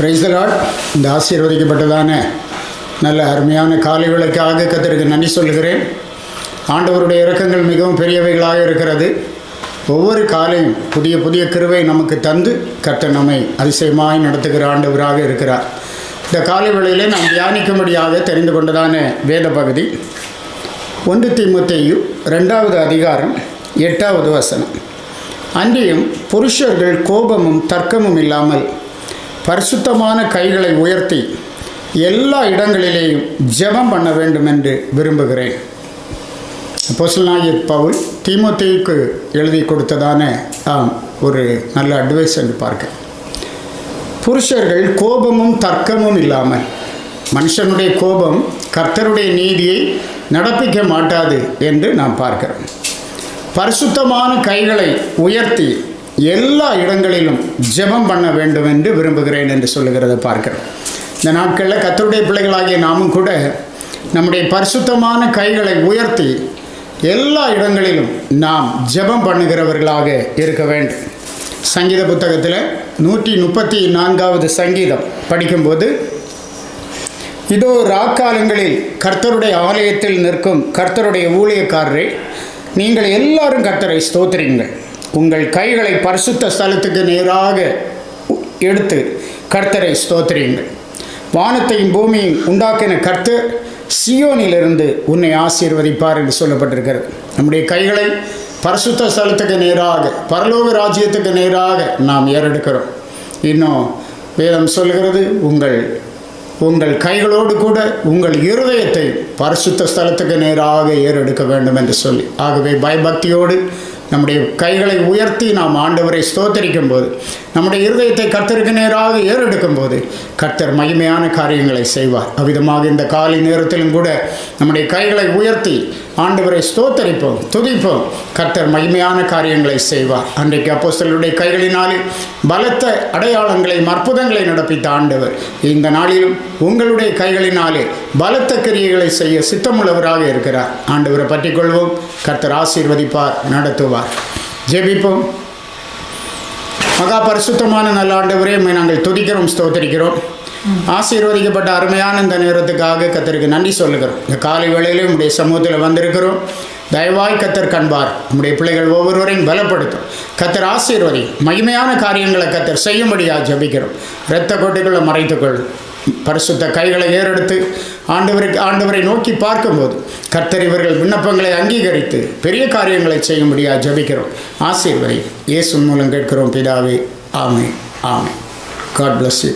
Praise the Lord இந்த ஆசீர்வதிக்கப்பட்டதான நல்ல அருமையான காலை விளக்காக கத்திற்கு நன்றி சொல்கிறேன் ஆண்டவருடைய இறக்கங்கள் மிகவும் பெரியவைகளாக இருக்கிறது. ஒவ்வொரு காலையும் புதிய புதிய கிருவை நமக்கு தந்து கர்த்தர் நம்மை அதிசயமாய் நடத்துகிற ஆண்டவராக இருக்கிறார். இந்த காலை வேளையிலே நாம் தியானிக்கும்படியாக தெரிந்து கொண்டதான வேத பகுதி. ஒன்று திமுத்தையு ரெண்டாவது அதிகாரம் எட்டாவது வசனம். அன்றியும் புருஷர்கள் கோபமும் தர்க்கமும் இல்லாமல் பரிசுத்தமான கைகளை உயர்த்தி எல்லா இடங்களிலேயும் ஜெபம் பண்ண வேண்டும் என்று விரும்புகிறேன். நாயக் பவுல் தீமோத்தேயுக்கு எழுதி கொடுத்ததான ஆம், ஒரு நல்ல அட்வைஸ் என்று பார்க்க. புருஷர்கள் கோபமும் தர்க்கமும் இல்லாமல் மனுஷனுடைய கோபம் கர்த்தருடைய நீதியை நடப்பிக்க மாட்டாது என்று நாம் பார்க்கிறோம். பரிசுத்தமான கைகளை உயர்த்தி எல்லா இடங்களிலும் ஜெபம் பண்ண வேண்டும் என்று விரும்புகிறேன் என்று சொல்லுகிறத பார்க்கிறோம். இந்த நாட்களில் கர்த்தருடைய பிள்ளைகளாகிய நாமும் கூட நம்முடைய பரிசுத்தமான கைகளை உயர்த்தி எல்லா இடங்களிலும் நாம் ஜெபம் பண்ணுகிறவர்களாக இருக்க வேண்டும். சங்கீத புத்தகத்தில் நூற்றி முப்பத்தி நான்காவது சங்கீதம் படிக்கும்போது இதோ ராக்காலங்களில் கர்த்தருடைய ஆலயத்தில் நிற்கும் கர்த்தருடைய ஊழியக்காரரே நீங்கள் எல்லாரும் கர்த்தரை ஸ்தோத்திரிங்கள் உங்கள் கைகளை பரிசுத்த ஸ்தலத்துக்கு நேராக எடுத்து கர்த்தரை ஸ்தோத்திரியுங்கள். வானத்தையும் பூமியையும் உண்டாக்கின கர்த்தர் சியோனிலிருந்து உன்னை ஆசீர்வதிப்பார் என்று சொல்லப்பட்டிருக்கிறது. நம்முடைய கைகளை பரிசுத்த ஸ்தலத்துக்கு நேராக பரலோக ராஜ்யத்துக்கு நேராக நாம் ஏறெடுக்கிறோம். இன்னும் வேதம் சொல்கிறது உங்கள் உங்கள் கைகளோடு கூட உங்கள் இருதயத்தை பரிசுத்த ஸ்தலத்துக்கு நேராக ஏறெடுக்க வேண்டும் என்று சொல்லி. ஆகவே பயபக்தியோடு நம்முடைய கைகளை உயர்த்தி நாம் ஆண்டவரை ஸ்தோத்தரிக்கும் போது நம்முடைய இருதயத்தை கர்த்தருக்கு நேராக ஏறெடுக்கும் போது கர்த்தர் மகிமையான காரியங்களை செய்வார். அவ்விதமாக இந்த காலை நேரத்திலும் கூட நம்முடைய கைகளை உயர்த்தி ஆண்டவரை ஸ்தோத்தரிப்போம் துதிப்போம். கர்த்தர் மகிமையான காரியங்களை செய்வார். அன்றைக்கு அப்போஸ்தலருடைய கைகளினாலே பலத்த அடையாளங்களையும் அற்புதங்களை நடப்பித்த ஆண்டவர். இந்த நாளிலும் உங்களுடைய கைகளினாலே பலத்த கிரியைகளை செய்ய சித்தமுள்ளவராக இருக்கிறார். ஆண்டவரை பற்றிக் கொள்வோம் கர்த்தர் ஆசீர்வதிப்பார் நடத்துவார். ஜெபிப்போம். மகா பரிசுத்தமான நல்ல ஆண்டவரே நாங்கள் துதிக்கிறோம் ஸ்தோத்தரிக்கிறோம். ஆசீர்வதிக்கப்பட்ட அருமையான இந்த நேரத்துக்காக கத்தருக்கு நன்றி சொல்லுகிறோம். இந்த காலை வேளையிலும் நம்முடைய சமூகத்தில் வந்திருக்கிறோம். தயவாய் கத்தர் கண்பார். நம்முடைய பிள்ளைகள் ஒவ்வொருவரையும் பலப்படுத்தும். கத்தர் ஆசீர்வதி. மகிமையான காரியங்களை கத்தர் செய்யும்படியாக ஜபிக்கிறோம். இரத்த கொட்டைகளை மறைத்துக்கொள்ளும் பரிசுத்த கைகளை ஏறெடுத்து ஆண்டவருக்கு ஆண்டவரை நோக்கி பார்க்கும்போது கர்த்தர் இவர்கள் விண்ணப்பங்களை அங்கீகரித்து பெரிய காரியங்களை செய்யும்படியாக ஜபிக்கிறோம். ஆசீர்வதி. இயேசு மூலம் கேட்கிறோம் பிதாவே. ஆமை ஆமை காட் பிளஸ் யூ